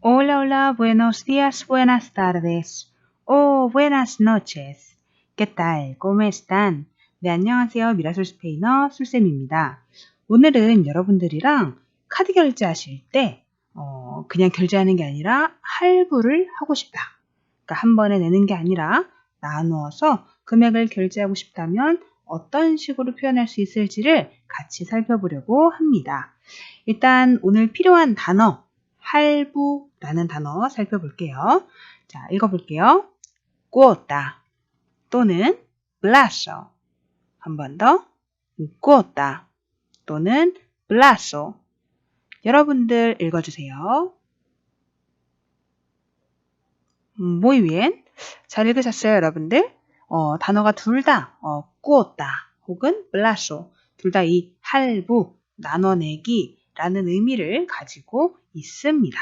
Hola, hola, buenos días, buenas tardes. o buenas noches. ¿Qué tal? ¿Cómo están? 네, 안녕하세요. 미라솔 스페인어 술쌤입니다. 오늘은 여러분들이랑 카드 결제하실 때, 어, 그냥 결제하는 게 아니라 할부를 하고 싶다. 그러니까 한 번에 내는 게 아니라 나누어서 금액을 결제하고 싶다면 어떤 식으로 표현할 수 있을지를 같이 살펴보려고 합니다. 일단 오늘 필요한 단어, 할부라는 단어 살펴볼게요. 자, 읽어볼게요. 꾸었다 또는 블라소 한 번 더. 꾸었다 또는 블라소 여러분들 읽어주세요. Muy bien. 잘 읽으셨어요, 여러분들? 어, 단어가 둘 다, 어, 꾸었다 혹은 블라소 둘 다 이 할부, 나눠내기 라는 의미를 가지고 있습니다.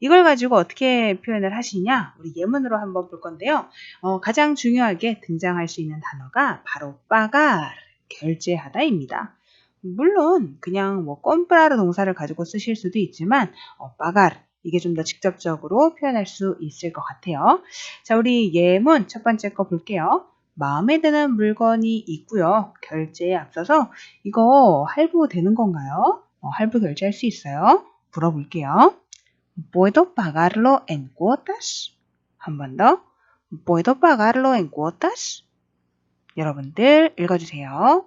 이걸 가지고 어떻게 표현을 하시냐? 우리 예문으로 한번 볼 건데요. 어, 가장 중요하게 등장할 수 있는 단어가 바로 빠갈, 결제하다입니다. 물론 그냥 뭐 꼼프라르 동사를 가지고 쓰실 수도 있지만 어, 빠갈 이게 좀 더 직접적으로 표현할 수 있을 것 같아요. 자, 우리 예문 첫 번째 거 볼게요. 마음에 드는 물건이 있고요. 결제에 앞서서 이거 할부 되는 건가요? 어, 할부 결제할 수 있어요. 물어볼게요. ¿Puedo pagarlo en cuotas? 한 번 더. ¿Puedo pagarlo en cuotas? 여러분들 읽어주세요.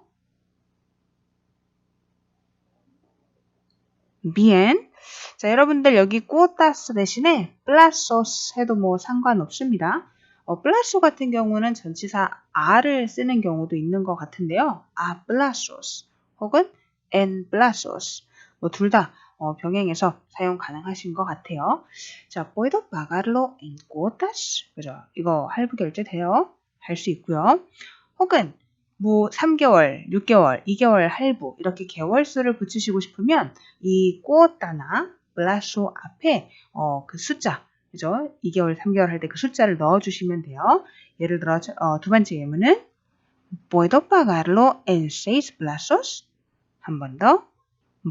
bien. 자, 여러분들 여기 cuotas 대신에 plazos 해도 뭐 상관없습니다. 어, 플라소 같은 경우는 전치사 a를 쓰는 경우도 있는 것 같은데요. a plazos 혹은 en plazos 뭐둘다 어, 병행해서 사용 가능하신 것 같아요. 자, puedo pagarlo en cuotas 그죠? 이거 할부 결제 돼요. 할 수 있고요. 혹은 뭐 3개월, 6개월, 2개월 할부 이렇게 개월 수를 붙이시고 싶으면 이 cuota나 플라소 앞에 어, 그 숫자 그죠? 2개월, 3개월 할 때 그 숫자를 넣어주시면 돼요. 예를 들어 어, 두 번째 예문은 Puedo pagarlo en seis plazos? 한 번 더.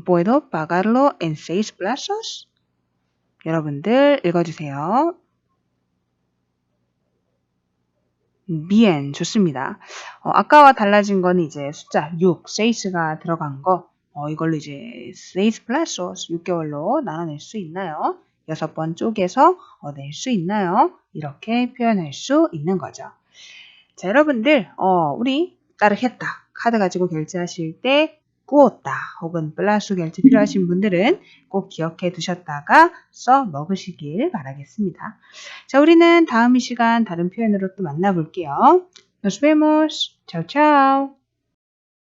Puedo pagarlo en seis plazos? 여러분들 읽어주세요. bien 좋습니다. 어, 아까와 달라진 거는 이제 숫자 6, seis가 들어간 거 어, 이걸로 이제 seis plazos 6개월로 나눠낼 수 있나요? 여섯 번 쪼개서 어, 낼수 있나요? 이렇게 표현할 수 있는 거죠. 자, 여러분들, 어, 우리 따르겠다. 카드 가지고 결제하실 때 꾸었다 혹은 플라스 결제 필요하신 분들은 꼭 기억해 두셨다가 써 먹으시길 바라겠습니다. 자, 우리는 다음 이 시간 다른 표현으로 또 만나볼게요. Nos vemos. Chao, chao.